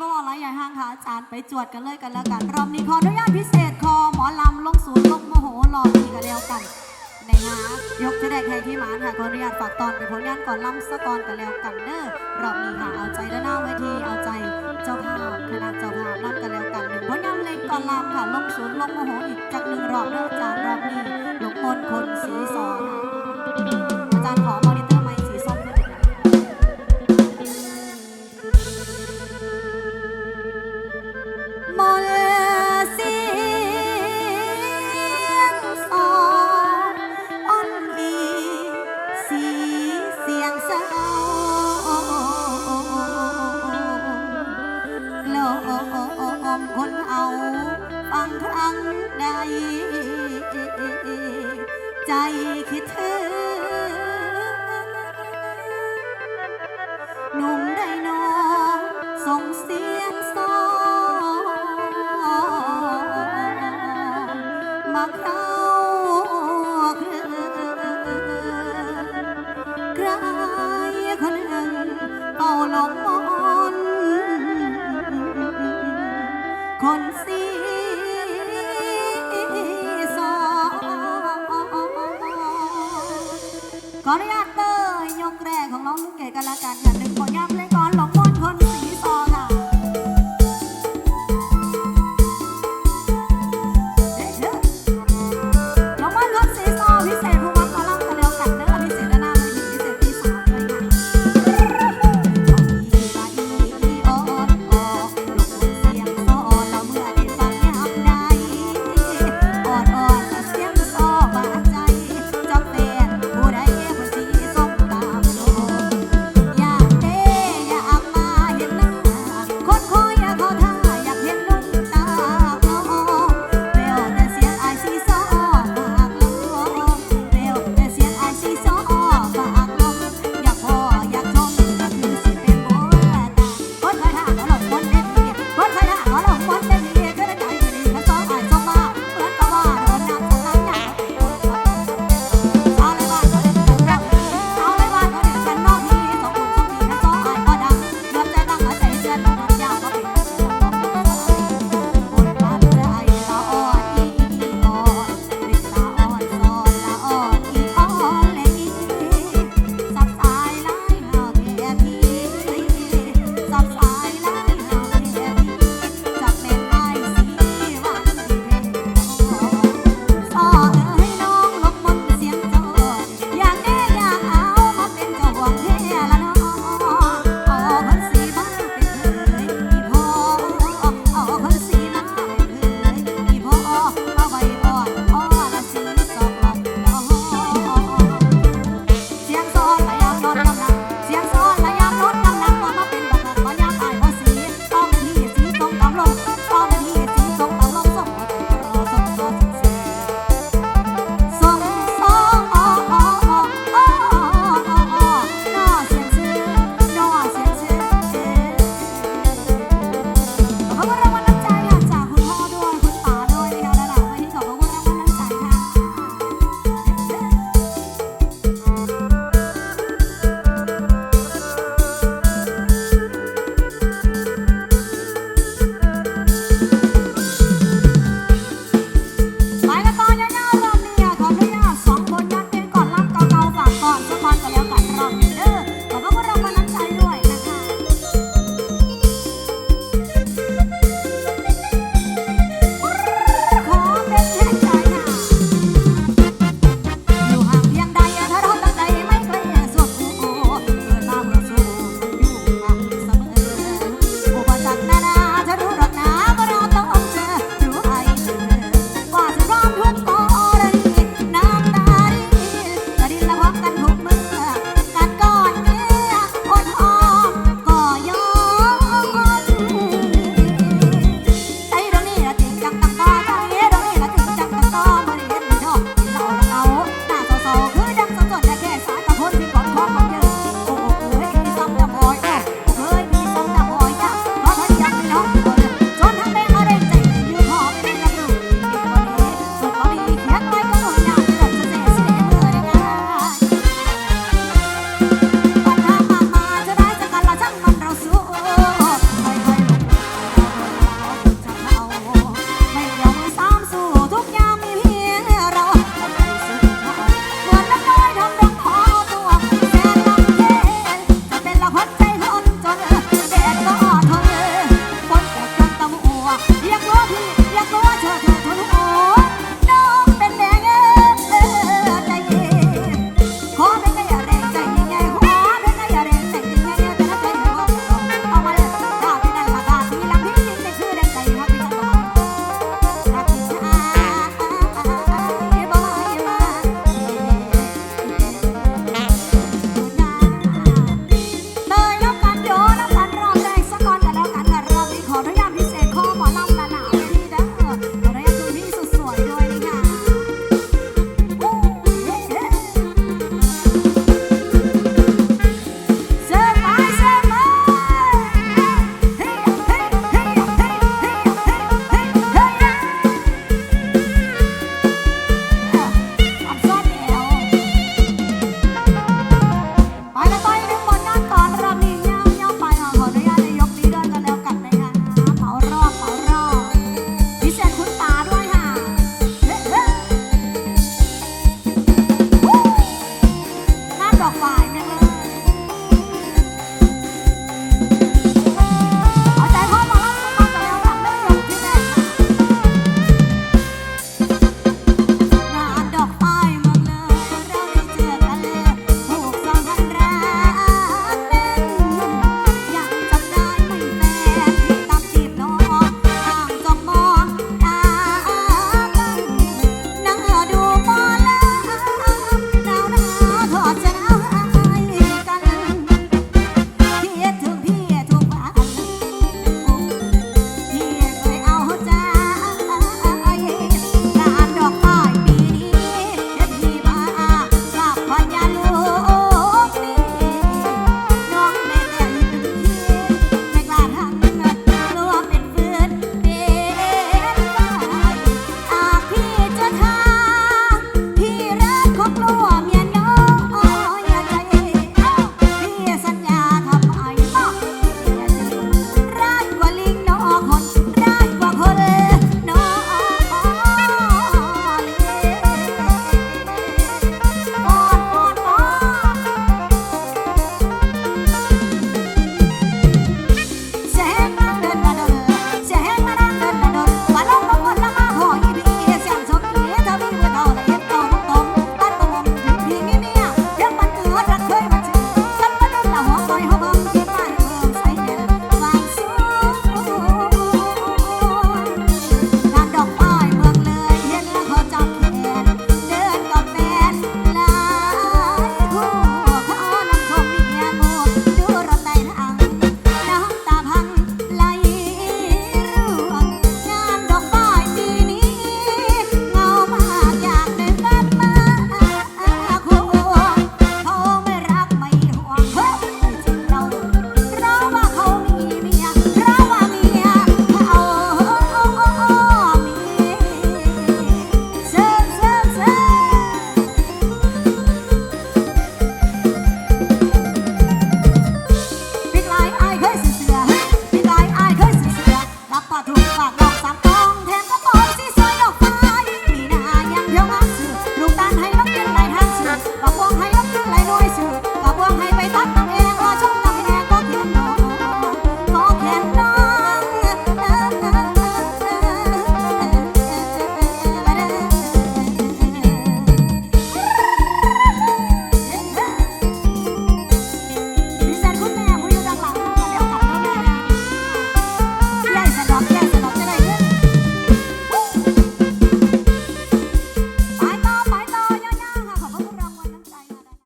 บ่าวไรใหญ่ห้างค่ะอาจารย์ไปจวดกันเลยกันแล้วกัน รอบนี้ขออนุญาตพิเศษคอหมอลำลงศูนย์ลงโมโหรอบนี้กันแล้วกันในฮะยกจะได้แข่งที่หมานค่ะขออนุญาตฝากตอนเป็นผลงานก่อนลำสะกอนกันแล้วกันเด้อรอบนี้ค่ะเอาใจด้านหน้าเวทีเอาใจเจ้าภาพคณะเจ้าภาพนั่นกันแล้วกันหนึ่งผลงานเล็กก่อนลำค่ะลงศูนย์ลงโมโหอีกจากหนึ่งรอบเด้ออาจารย์รอบนี้ลงมนคนสีสอนค่ะอาจารย์ขอ คิดถึงหนุ่มได้นอส่งเสียงสองมาเข้าเครือใครคนหนึ่งเป่าลมมอ